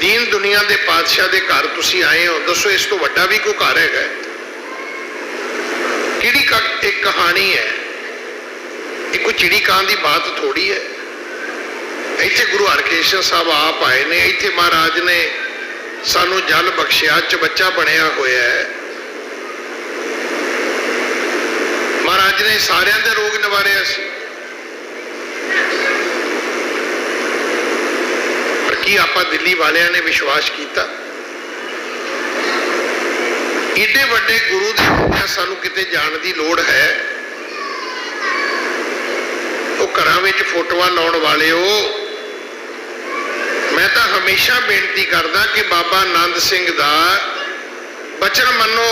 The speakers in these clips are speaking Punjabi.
ਦੀਨ ਦੁਨੀਆ ਦੇ ਪਾਤਸ਼ਾਹ ਦੇ ਘਰ ਤੁਸੀਂ ਆਏ ਹੋ, ਦੱਸੋ ਇਸ ਤੋਂ ਵੱਡਾ ਵੀ ਕੋਈ ਘਰ ਹੈਗਾ ਕਿਹੜੀ ਇੱਕ ਕਹਾਣੀ ਹੈ? ਇਹ ਕੋਈ ਚਿੜੀ ਕਾਂ ਦੀ ਬਾਤ ਥੋੜੀ ਹੈ। ਇੱਥੇ ਗੁਰੂ ਹਰਕ੍ਰਿਸ਼ਨ ਸਾਹਿਬ ਆਪ ਆਏ ਨੇ, ਇੱਥੇ ਮਹਾਰਾਜ ਨੇ ਸਾਨੂੰ ਜਲ ਬਖਸ਼ਿਆ ਚ ਬੱਚਾ ਬਣਿਆ ਹੋਇਆ ਹੈ। ਮਹਾਰਾਜ ਨੇ ਸਾਰਿਆਂ ਦੇ ਰੋਗ ਨਿਵਾਰਿਆ ਸੀ। ਕੀ ਆਪਾਂ ਦਿੱਲੀ ਵਾਲਿਆਂ ਨੇ ਵਿਸ਼ਵਾਸ ਕੀਤਾ। ਏਡੇ ਵੱਡੇ ਗੁਰੂ ਦੇ ਹੁੰਦਿਆਂ ਸਾਨੂੰ ਕਿਤੇ ਜਾਣ ਦੀ ਲੋੜ ਹੈ? ਉਹ ਘਰਾਂ ਵਿੱਚ ਫੋਟੋਆਂ ਲਾਉਣ ਵਾਲਿਓ, ਮੈਂ ਤਾਂ ਹਮੇਸ਼ਾ ਬੇਨਤੀ ਕਰਦਾ ਕਿ ਬਾਬਾ ਆਨੰਦ ਸਿੰਘ ਦਾ ਬਚਨ ਮੰਨੋ,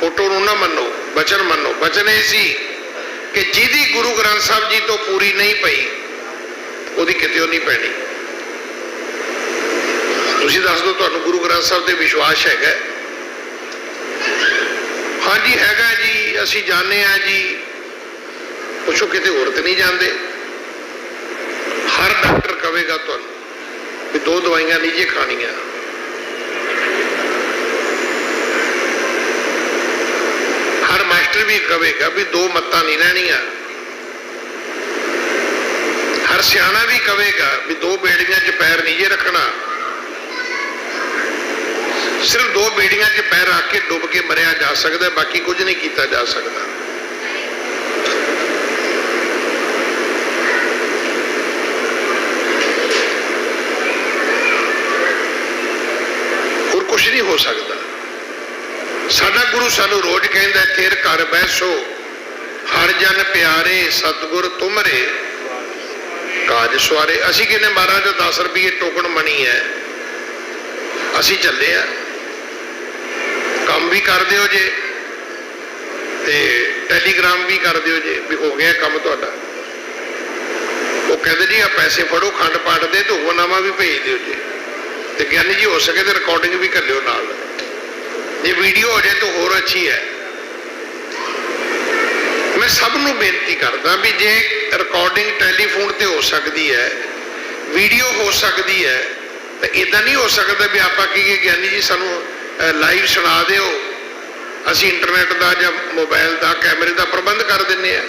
ਫੋਟੋ ਨੂੰ ਨਾ ਮੰਨੋ, ਬਚਨ ਮੰਨੋ। ਬਚਨ ਇਹ ਸੀ ਕਿ ਜਿਹਦੀ ਗੁਰੂ ਗ੍ਰੰਥ ਸਾਹਿਬ ਜੀ ਤੋਂ ਪੂਰੀ ਨਹੀਂ ਪਈ, ਉਹਦੀ ਕਿਤੇ ਉਹ ਨਹੀਂ ਪੈਣੀ। ਤੁਸੀਂ ਦੱਸ ਦਿਓ, ਤੁਹਾਨੂੰ ਗੁਰੂ ਗ੍ਰੰਥ ਸਾਹਿਬ ਤੇ ਵਿਸ਼ਵਾਸ ਹੈਗਾ ਹਾਂਜੀ, ਹੈਗਾ ਜੀ, ਅਸੀਂ ਜਾਣਦੇ ਆ ਜੀ। ਪੁੱਛੋ, ਕਿਤੇ ਹੋਰ ਤੇ ਨਹੀਂ ਜਾਂਦੇ? ਹਰ ਡਾਕਟਰ ਕਹੇਗਾ ਤੁਹਾਨੂੰ ਵੀ ਦੋ ਦਵਾਈਆਂ ਨਹੀਂ ਜੇ ਖਾਣੀਆਂ। ਹਰ ਮਾਸਟਰ ਵੀ ਕਹੇਗਾ ਵੀ ਦੋ ਮੱਤਾਂ ਨਹੀਂ ਲੈਣੀਆਂ ਹਰ ਸਿਆਣਾ ਵੀ ਕਹੇਗਾ ਵੀ ਦੋ ਬੇੜੀਆਂ 'ਚ ਪੈਰ ਨਹੀਂ ਜੇ ਰੱਖਣਾ। ਸਿਰਫ ਦੋ ਬੀੜੀਆਂ 'ਚ ਪੈਰ ਰੱਖ ਕੇ ਡੁੱਬ ਕੇ ਮਰਿਆ ਜਾ ਸਕਦਾ, ਬਾਕੀ ਕੁਝ ਨਹੀਂ ਕੀਤਾ ਜਾ ਸਕਦਾ। ਹੋਰ ਕੁਝ ਨਹੀਂ ਹੋ ਸਕਦਾ। ਸਾਡਾ ਗੁਰੂ ਸਾਨੂੰ ਰੋਜ਼ ਕਹਿੰਦਾ, ਤੇਰ ਘਰ ਬੈਸੋ ਹਰ ਜਨ ਪਿਆਰੇ, ਸਤਿਗੁਰ ਤੁਮਰੇ, ਕਾਜ ਸਵਾਰੇ ਅਸੀਂ ਕਿਨੇ ਮਹਾਰਾਜ 10 ਰੁਪਏ ਟੋਕਣ ਮਣੀ ਹੈ। ਅਸੀਂ ਚੱਲੇ ਆ ਕੰਮ ਵੀ ਕਰ ਦਿਓ ਜੇ ਤੇ ਟੈਲੀਗ੍ਰਾਮ ਵੀ ਕਰ ਦਿਓ ਜੇ, ਵੀ ਹੋ ਗਿਆ ਕੰਮ ਤੁਹਾਡਾ। ਉਹ ਕਹਿੰਦੇ ਜੀ ਆ ਪੈਸੇ ਫੜੋ, ਖੰਡ ਪਾਠ ਦੇ, ਤੇ ਵੀ ਭੇਜ ਦਿਓ ਜੇ। ਤੇ ਗਿਆਨੀ ਜੀ, ਹੋ ਸਕੇ ਤੇ ਰਿਕਾਰਡਿੰਗ ਵੀ ਕਰ ਲਿਓ ਨਾਲ। ਜੇ ਵੀਡੀਓ ਹੋ ਜਾਏ ਤਾਂ ਹੋਰ ਅੱਛੀ ਹੈ। ਮੈਂ ਸਭ ਨੂੰ ਬੇਨਤੀ ਕਰਦਾ ਵੀ ਜੇ ਰਿਕਾਰਡਿੰਗ ਟੈਲੀਫੋਨ ਤੇ ਹੋ ਸਕਦੀ ਹੈ ਵੀਡੀਓ ਹੋ ਸਕਦੀ ਹੈ, ਤਾਂ ਇਦਾਂ ਨਹੀਂ ਹੋ ਸਕਦਾ ਵੀ ਆਪਾਂ ਕਹੀਏ ਗਿਆਨੀ ਜੀ ਸਾਨੂੰ ਲਾਈਵ ਸੁਣਾ ਦਿਓ। ਅਸੀਂ ਇੰਟਰਨੈਟ ਦਾ ਜਾਂ ਮੋਬਾਈਲ ਦਾ ਕੈਮਰੇ ਦਾ ਪ੍ਰਬੰਧ ਕਰ ਦਿੰਨੇ ਆ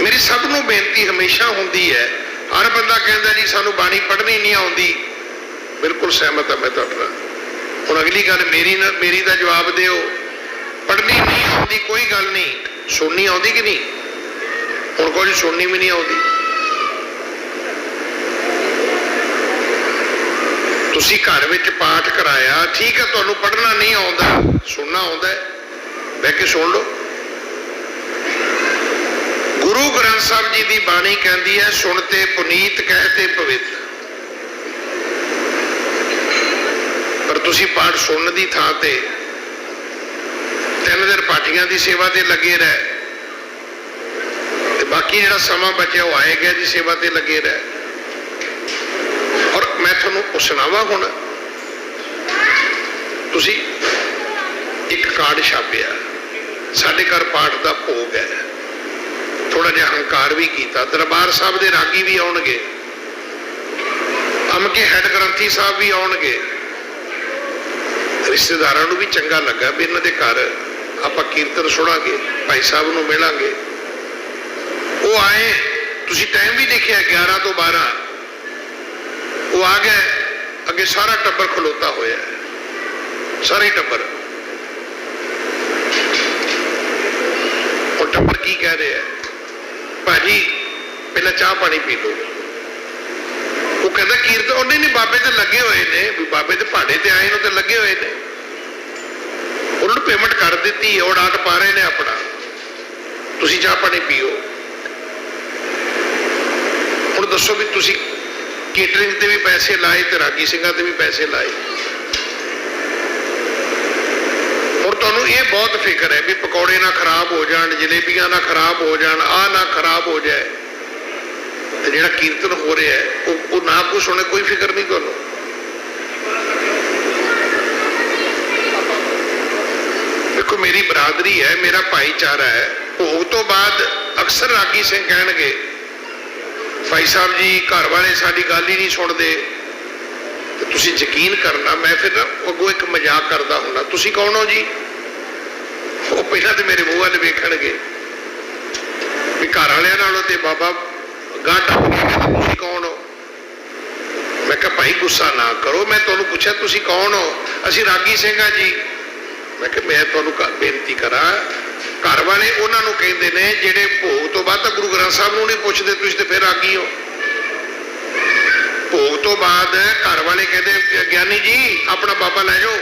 ਮੇਰੀ ਸਭ ਨੂੰ ਬੇਨਤੀ ਹਮੇਸ਼ਾ ਹੁੰਦੀ ਹੈ, ਹਰ ਬੰਦਾ ਕਹਿੰਦਾ ਜੀ, ਸਾਨੂੰ ਬਾਣੀ ਪੜ੍ਹਨੀ ਨਹੀਂ ਆਉਂਦੀ। ਬਿਲਕੁਲ ਸਹਿਮਤ ਹਾਂ ਮੈਂ ਤੁਹਾਡੇ ਨਾਲ। ਹੁਣ ਅਗਲੀ ਗੱਲ ਮੇਰੀ ਨਾ, ਮੇਰੀ ਦਾ ਜਵਾਬ ਦਿਓ। ਪੜ੍ਹਨੀ ਨਹੀਂ ਆਉਂਦੀ, ਕੋਈ ਗੱਲ ਨਹੀਂ। ਸੁਣਨੀ ਆਉਂਦੀ ਕਿ ਨਹੀਂ? ਹੁਣ ਕੋਈ ਸੁਣਨੀ ਵੀ ਨਹੀਂ ਆਉਂਦੀ। ਤੁਸੀਂ ਘਰ ਵਿੱਚ ਪਾਠ ਕਰਾਇਆ, ਠੀਕ ਹੈ, ਤੁਹਾਨੂੰ ਪੜ੍ਹਨਾ ਨਹੀਂ ਆਉਂਦਾ, ਸੁਣਨਾ ਆਉਂਦਾ ਹੈ। ਬਹਿ ਕੇ ਸੁਣ ਲਓ। ਗੁਰੂ ਗ੍ਰੰਥ ਸਾਹਿਬ ਜੀ ਦੀ ਬਾਣੀ ਕਹਿੰਦੀ ਹੈ, ਸੁਣ ਤੇ ਪੁਨੀਤ, ਕਹਿ ਤੇ ਪਵਿੱਤ ਪਰ ਤੁਸੀਂ ਪਾਠ ਸੁਣਨ ਦੀ ਥਾਂ ਤੇ ਤਿੰਨ ਦਿਨ ਪਾਠੀਆਂ ਦੀ ਸੇਵਾ ਤੇ ਲੱਗੇ ਰਹਿ। ਤੇ ਬਾਕੀ ਜਿਹੜਾ ਸਮਾਂ ਬਚਿਆ ਉਹ ਆਏਗਾ ਦੀ ਸੇਵਾ ਤੇ ਲੱਗੇ ਰਹਿ। ਔਰ ਮੈਂ ਤੁਹਾਨੂੰ ਹੁਣ। ਤੁਸੀਂ ਇੱਕ ਕਾਰਡ ਛਾਪਿਆ। ਸਾਡੇ ਘਰ ਪਾਠ ਦਾ ਭੋਗ ਹੈ। ਥੋੜਾ ਜਿਹਾ ਹੰਕਾਰ ਵੀ ਕੀਤਾ। ਦਰਬਾਰ ਸਾਹਿਬ ਦੇ ਰਾਗੀ ਵੀ ਆਉਣਗੇ। ਅਮਕੇ ਹੈਡ ਗ੍ਰੰਥੀ ਸਾਹਿਬ ਵੀ ਆਉਣਗੇ। ਰਿਸ਼ਤੇਦਾਰਾਂ ਨੂੰ ਵੀ ਚੰਗਾ ਲੱਗਾ ਵੀ ਇਹਨਾਂ ਦੇ ਘਰ ਆਪਾਂ ਕੀਰਤਨ ਸੁਣਾਂਗੇ, ਭਾਈ ਸਾਹਿਬ ਨੂੰ ਮਿਲਾਂਗੇ। ਉਹ ਆਏ। ਤੁਸੀਂ ਟਾਈਮ ਵੀ ਦੇਖਿਆ 11 ਤੋਂ 12 ਉਹ ਆ ਗਿਆ ਅੱਗੇ ਸਾਰਾ ਟੱਬਰ ਖਲੋਤਾ ਹੋਇਆ ਹੈ। ਸਾਰੇ ਟੱਬਰ। ਉਹ ਟੱਬਰ ਕੀ ਕਹਿ ਰਿਹਾ ਹੈ? ਭਾਜੀ, ਪਹਿਲਾਂ ਚਾਹ ਪਾਣੀ ਪੀ ਲਓ। ਉਹ ਕਹਿੰਦਾ ਕੀਰਤਨ ਉਹਨੇ ਨਹੀਂ, ਬਾਬੇ ਤੇ ਲੱਗੇ ਹੋਏ ਨੇ। ਵੀ ਬਾਬੇ ਤੇ ਪਹਾੜੇ ਤੇ ਆਏ ਨੂੰ ਤੇ ਲੱਗੇ ਹੋਏ ਨੇ। ਉਹਨਾਂ ਨੂੰ ਪੇਮੈਂਟ ਕਰ ਦਿੱਤੀ ਹੈ। ਉਹ ਡਾਟ ਪਾ ਰਹੇ ਨੇ ਆਪਣਾ। ਤੁਸੀਂ ਚਾਹ ਪਾਣੀ ਪੀਓ। ਹੁਣ ਦੱਸੋ ਵੀ ਤੁਸੀਂ ਕੇਟਰਿੰਗ ਤੇ ਵੀ ਪੈਸੇ ਲਾਏ ਤੇ ਰਾਗੀ ਸਿੰਘਾਂ ਤੇ ਵੀ ਪੈਸੇ ਲਾਏ। ਹੁਣ ਤੁਹਾਨੂੰ ਇਹ ਬਹੁਤ ਫਿਕਰ ਹੈ ਵੀ ਪਕੌੜੇ ਨਾ ਖਰਾਬ ਹੋ ਜਾਣ, ਜਲੇਬੀਆਂ ਨਾ ਖਰਾਬ ਹੋ ਜਾਣ ਆ ਨਾ ਖਰਾਬ ਹੋ ਜਾਏ। ਤੇ ਜਿਹੜਾ ਕੀਰਤਨ ਹੋ ਰਿਹਾ ਹੈ, ਉਹ ਉਹ ਨਾ ਕੁਛ ਹੋਣੇ, ਕੋਈ ਫਿਕਰ ਨਹੀਂ ਤੁਹਾਨੂੰ? ਦੇਖੋ, ਮੇਰੀ ਬਰਾਦਰੀ ਹੈ, ਮੇਰਾ ਭਾਈਚਾਰਾ ਹੈ ਭੋਗ ਤੋਂ ਬਾਅਦ ਅਕਸਰ ਰਾਗੀ ਸਿੰਘ ਕਹਿਣਗੇ ਭਾਈ ਸਾਹਿਬ ਜੀ, ਘਰ ਵਾਲੇ ਸਾਡੀ ਗੱਲ ਹੀ ਨਹੀਂ ਸੁਣਦੇ। ਤੁਸੀਂ ਯਕੀਨ ਕਰਨਾ, ਮੈਂ ਫਿਰ ਨਾ ਅੱਗੋਂ ਇੱਕ ਮਜ਼ਾਕ ਕਰਦਾ ਹੁੰਦਾ। ਤੁਸੀਂ ਕੌਣ ਹੋ ਜੀ? ਉਹ ਪਹਿਲਾਂ ਤੇ ਮੇਰੇ ਮੂੰਹ ਵੱਲ ਵੇਖਣਗੇ। ਵੀ ਘਰ ਵਾਲਿਆਂ ਨਾਲੋਂ ਤੇ ਬਾਬਾ ਗਾਂ ਟੱਪ ਗਿਆ ਕਹਿੰਦਾ ਤੁਸੀਂ ਕੌਣ ਹੋ? ਮੈਂ ਕਿਹਾ, ਭਾਈ, ਗੁੱਸਾ ਨਾ ਕਰੋ। ਮੈਂ ਤੁਹਾਨੂੰ ਪੁੱਛਿਆ, ਤੁਸੀਂ ਕੌਣ ਹੋ? ਅਸੀਂ ਰਾਗੀ ਸਿੰਘ ਆ ਜੀ। ਮੈਂ ਕਿਹਾ, ਮੈਂ ਤੁਹਾਨੂੰ ਬੇਨਤੀ ਕਰਾਂ ਘਰ ਵਾਲੇ ਉਹਨਾਂ ਨੂੰ ਕਹਿੰਦੇ ਨੇ, ਜਿਹੜੇ ਭੋਗ ਤੋਂ ਬਾਅਦ ਤਾਂ ਗੁਰੂ ਗ੍ਰੰਥ ਸਾਹਿਬ ਨੂੰ ਨਹੀਂ ਪੁੱਛਦੇ, ਤੁਸੀਂ ਤੇ ਫਿਰ ਰਾਗੀ ਹੋ। ਭੋਗ ਤੋਂ ਬਾਅਦ ਘਰ ਵਾਲੇ ਕਹਿੰਦੇ, ਗਿਆਨੀ ਜੀ, ਆਪਣਾ ਬਾਬਾ ਲੈ ਜਾਓ।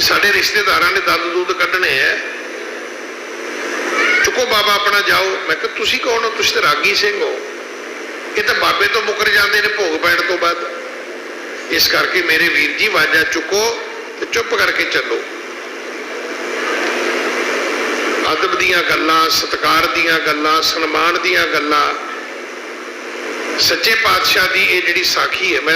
ਸਾਡੇ ਰਿਸ਼ਤੇਦਾਰਾਂ ਨੇ ਦੰਦ ਦੁੱਧ ਕੱਢਣੇ ਐ। ਚੁੱਕੋ ਬਾਬਾ ਆਪਣਾ ਜਾਓ। ਮੈਂ ਕਿਹਾ, ਤੁਸੀਂ ਕੌਣ ਹੋ? ਤੁਸੀਂ ਤਾਂ ਰਾਗੀ ਸਿੰਘ ਹੋ। ਇਹ ਤਾਂ ਬਾਬੇ ਤੋਂ ਮੁਕਰ ਜਾਂਦੇ ਨੇ ਭੋਗ ਪੈਣ ਤੋਂ ਬਾਅਦ। ਇਸ ਕਰਕੇ ਮੇਰੇ ਵੀਰ ਜੀ ਵਾਜਾ ਚੁੱਕੋ ਤੇ ਚੁੱਪ ਕਰਕੇ ਚੱਲੋ। ਅਦਬ ਦੀਆਂ ਗੱਲਾਂ, ਸਤਿਕਾਰ ਦੀਆਂ ਗੱਲਾਂ, ਸਨਮਾਨ ਦੀਆਂ ਗੱਲਾਂ। ਸੱਚੇ ਪਾਤਸ਼ਾਹ ਦੀ ਇਹ ਜਿਹੜੀ ਸਾਖੀ ਹੈ, ਮੈਂ